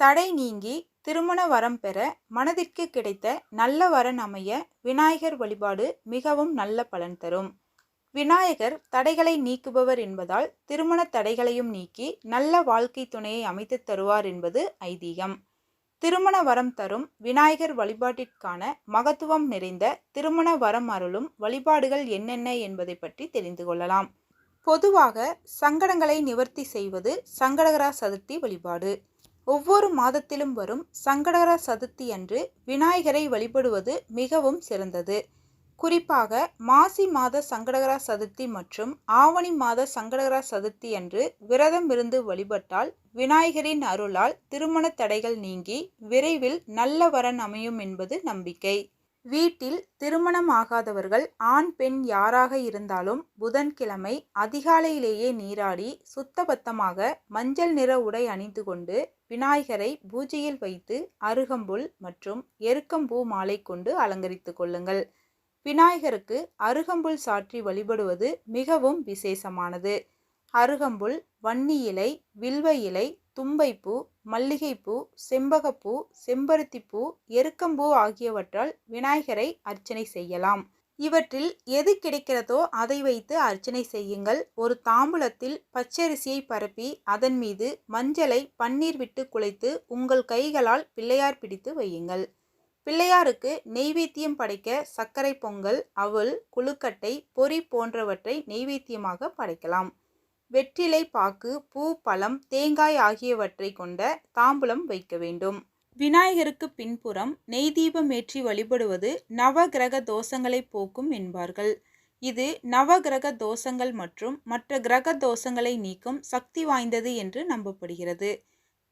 தடை நீங்கி திருமண வரம் பெற மனதிற்கு கிடைத்த நல்ல வரன் அமைய விநாயகர் வழிபாடு மிகவும் நல்ல பலன் தரும். விநாயகர் தடைகளை நீக்குபவர் என்பதால் திருமண தடைகளையும் நீக்கி நல்ல வாழ்க்கை துணையை அமைத்து தருவார் என்பது ஐதீகம். திருமண வரம் தரும் விநாயகர் வழிபாட்டிற்கான மகத்துவம் நிறைந்த திருமண வரம் அருளும் வழிபாடுகள் என்னென்ன என்பதை பற்றி தெரிந்து கொள்ளலாம். பொதுவாக சங்கடங்களை நிவர்த்தி செய்வது சங்கடகரா சதுர்த்தி வழிபாடு. ஒவ்வொரு மாதத்திலும் வரும் சங்கடகர சதுர்த்தி அன்று விநாயகரை வழிபடுவது மிகவும் சிறந்தது. குறிப்பாக மாசி மாத சங்கடகரா சதுர்த்தி மற்றும் ஆவணி மாத சங்கடகரா சதுர்த்தி அன்று விரதம் இருந்து வழிபட்டால் விநாயகரின் அருளால் திருமண தடைகள் நீங்கி விரைவில் நல்ல வரன் அமையும் என்பது நம்பிக்கை. வீட்டில் திருமணம் ஆகாதவர்கள் ஆண் பெண் யாராக இருந்தாலும் புதன்கிழமை அதிகாலையிலேயே நீராடி சுத்தபத்தமாக மஞ்சள் நிற உடை அணிந்து கொண்டு விநாயகரை பூஜையில் வைத்து அருகம்புல் மற்றும் எருக்கம்பூ மாலை கொண்டு அலங்கரித்து கொள்ளுங்கள். விநாயகருக்கு அருகம்புல் சாற்றி வழிபடுவது மிகவும் விசேஷமானது. அருகம்புல் வன்னி இலை வில்வ இலை தும்பைப்பூ மல்லிகைப்பூ செம்பகப்பூ செம்பருத்திப்பூ எருக்கம்பூ ஆகியவற்றால் விநாயகரை அர்ச்சனை செய்யலாம். இவற்றில் எது கிடைக்கிறதோ அதை வைத்து அர்ச்சனை செய்யுங்கள். ஒரு தாம்பூலத்தில் பச்சரிசியை பரப்பி அதன் மீது மஞ்சளை பன்னீர் விட்டு குழைத்து உங்கள் கைகளால் பிள்ளையார் பிடித்து வையுங்கள். பிள்ளையாருக்கு நெய்வேத்தியம் படைக்க சர்க்கரை பொங்கல் அவல் குழுக்கட்டை பொறி போன்றவற்றை நெய்வேத்தியமாக படைக்கலாம். வெற்றிலை பாக்கு பூ பழம் தேங்காய் ஆகியவற்றை கொண்ட தாம்பூலம் வைக்க வேண்டும். விநாயகருக்கு பின்புறம் நெய் தீபம் ஏற்றி வழிபடுவது நவ கிரக தோஷங்களை போக்கும் என்பார்கள். இது நவ கிரக தோஷங்கள் மற்றும் மற்ற கிரக தோஷங்களை நீக்கும் சக்தி வாய்ந்தது என்று நம்பப்படுகிறது.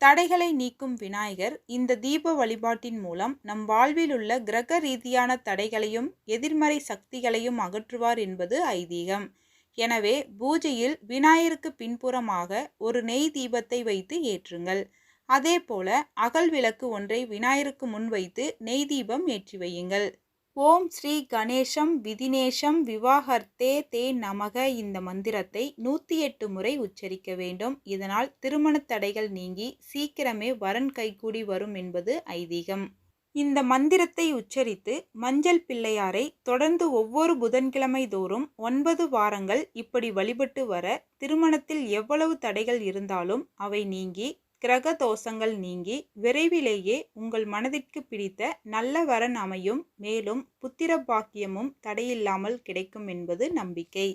தடைகளை நீக்கும் விநாயகர் இந்த தீப வழிபாட்டின் மூலம் நம் வாழ்வில் உள்ள கிரக ரீதியான தடைகளையும் எதிர்மறை சக்திகளையும் அகற்றுவார் என்பது ஐதீகம். எனவே பூஜையில் விநாயகருக்கு பின்புறமாக ஒரு நெய் தீபத்தை வைத்து ஏற்றுங்கள். அதே போல அகல் விளக்கு ஒன்றை விநாயகருக்கு முன் வைத்து நெய் தீபம் ஏற்றி வையுங்கள். ஓம் ஸ்ரீ கணேசம் விதினேஷம் விவாகர்த்தே தே நமக இந்த மந்திரத்தை நூற்றி எட்டு முறை உச்சரிக்க வேண்டும். இதனால் திருமண தடைகள் நீங்கி சீக்கிரமே வரன் கைகூடி வரும் என்பது ஐதீகம். இந்த மந்திரத்தை உச்சரித்து மஞ்சள் பிள்ளையாரை தொடர்ந்து ஒவ்வொரு புதன்கிழமை தோறும் ஒன்பது வாரங்கள் இப்படி வழிபட்டு வர திருமணத்தில் எவ்வளவு தடைகள் இருந்தாலும் அவை நீங்கி கிரக தோஷங்கள் நீங்கி விரைவிலேயே உங்கள் மனதிற்கு பிடித்த நல்ல வரன் அமையும். மேலும் புத்திர பாக்கியமும் தடையில்லாமல் கிடைக்கும் என்பது நம்பிக்கை.